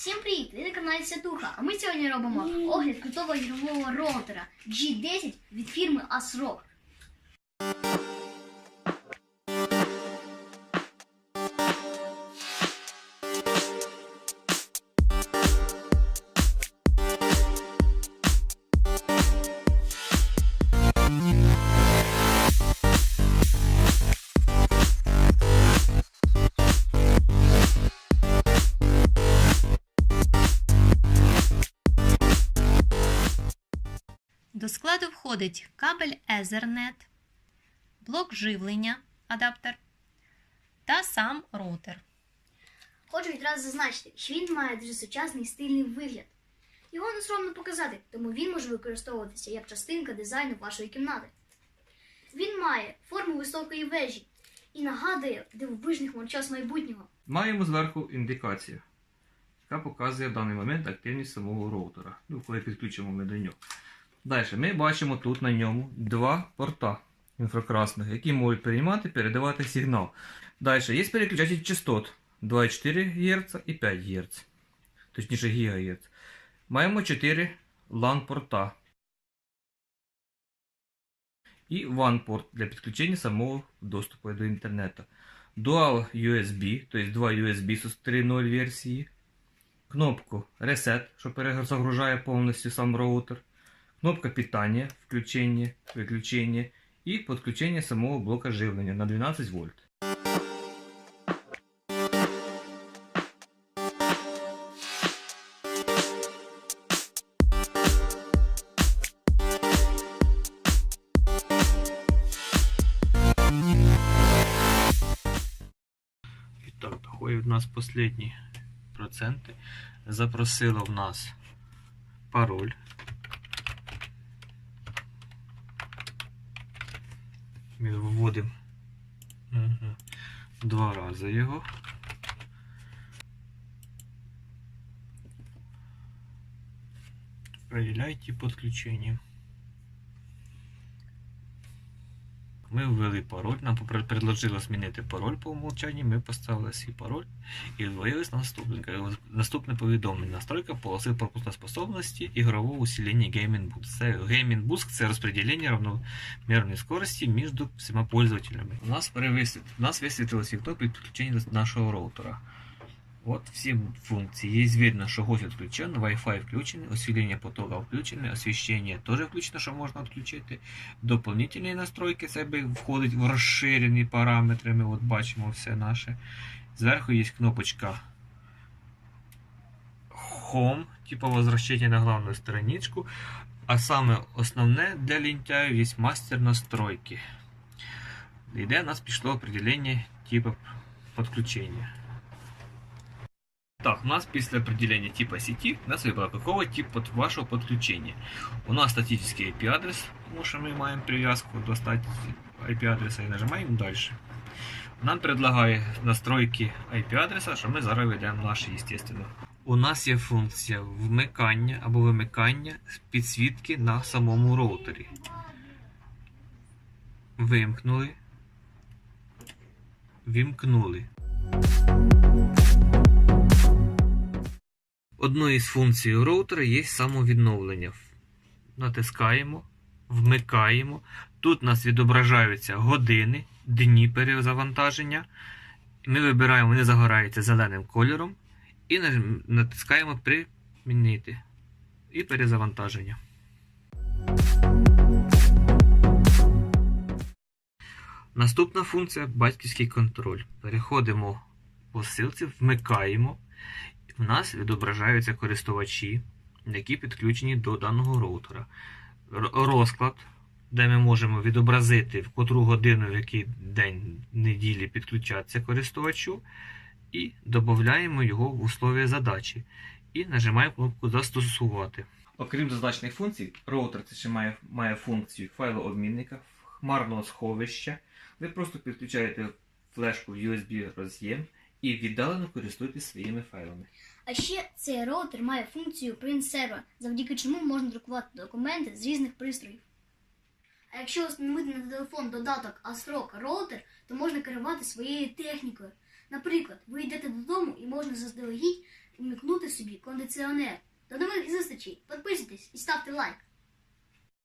Всім привіт! Ви на каналі Святуха, А ми сьогодні робимо огляд крутого ігрового роутера G10 від фірми ASRock. До складу входить кабель Ethernet, блок живлення, адаптер та сам роутер. Хочу відразу зазначити, що він має дуже сучасний стильний вигляд. Його не соромно показати, тому він може використовуватися як частинка дизайну вашої кімнати. Він має форму високої вежі і нагадує дивовижних мончас майбутнього. Маємо зверху індикацію, яка показує в даний момент активність самого роутера. Ну, коли підключимо ми до нього. Далі ми бачимо тут на ньому два порта інфракрасних, які можуть приймати передавати сигнал. Далі є переключатель частот 2,4 Гц і 5 Гц. Точніше ГГц. Маємо 4 LAN порта. І WAN порт для підключення самого доступу до інтернету. Dual USB, тобто два USB з 3.0 версії. Кнопку Reset, що перезагружає повністю сам роутер. Кнопка питання, включення, виключення. І підключення самого блока живлення на 12 вольт. І так, доходять в нас останні проценти. Запросило в нас пароль. Вводимо два рази його. Проверяйте підключення. Ми ввели пароль, нам предложило змінити пароль по умолчанню, ми поставили свій пароль і виявилось наступне. Наступне повідомлення. Настройка полоси пропускоспособності ігрового усилення Gaming Boost. Це Gaming Boost це розподілення равномірної скорості між всіма пользователями. У нас, перевис... у нас висвітилось вікно під підключення до нашого роутера. От всі функції. Є видно, що гость відключен, Wi-Fi включений, освітлення потока включене, освіщення теж включено, що можна відключити. Дополнительні настройки це би входить в розширені параметри. Ми от бачимо все наше. Зверху є кнопочка Home, типу возвращення на главну страничку. А саме основне для лінтяїв є мастер настройки. Де у нас пішло определення типу підключення. Так, у нас після определения типа сети нас выбрало, какого типа вашего подключения. У нас статический IP-адрес, потому что мы маем привязку до стати IP-адреса и нажимаем дальше. Нам предлагає настройки IP-адреса, що ми зараз ведемо наші, естественно. У нас є функція вмикання або вимикання підсвітки на самому роутері. Вимкнули. Вімкнули. Одною із функцій роутера є самовідновлення. Натискаємо, вмикаємо. Тут у нас відображаються години, дні перезавантаження. Ми вибираємо, вони загораються зеленим кольором. І натискаємо Примінити. І перезавантаження. Наступна функція батьківський контроль. Переходимо по ссылці, вмикаємо. У нас відображаються користувачі, які підключені до даного роутера. Розклад, де ми можемо відобразити, в котру годину, в який день неділі підключатися користувачу, і додаємо його в условия задачі. І нажимаємо кнопку Застосувати. Окрім зазначених функцій, роутер це ще має, має функцію файлообмінника, хмарного сховища. Ви просто підключаєте флешку в USB роз'єм і віддалено користуєтесь своїми файлами. А ще цей роутер має функцію print server, завдяки чому можна друкувати документи з різних пристроїв. А якщо встановити на телефон додаток ASRock роутер, то можна керувати своєю технікою. Наприклад, ви йдете додому і можна заздалегідь умікнути собі кондиціонер. До нових зустрічей! Підписуйтесь і ставте лайк.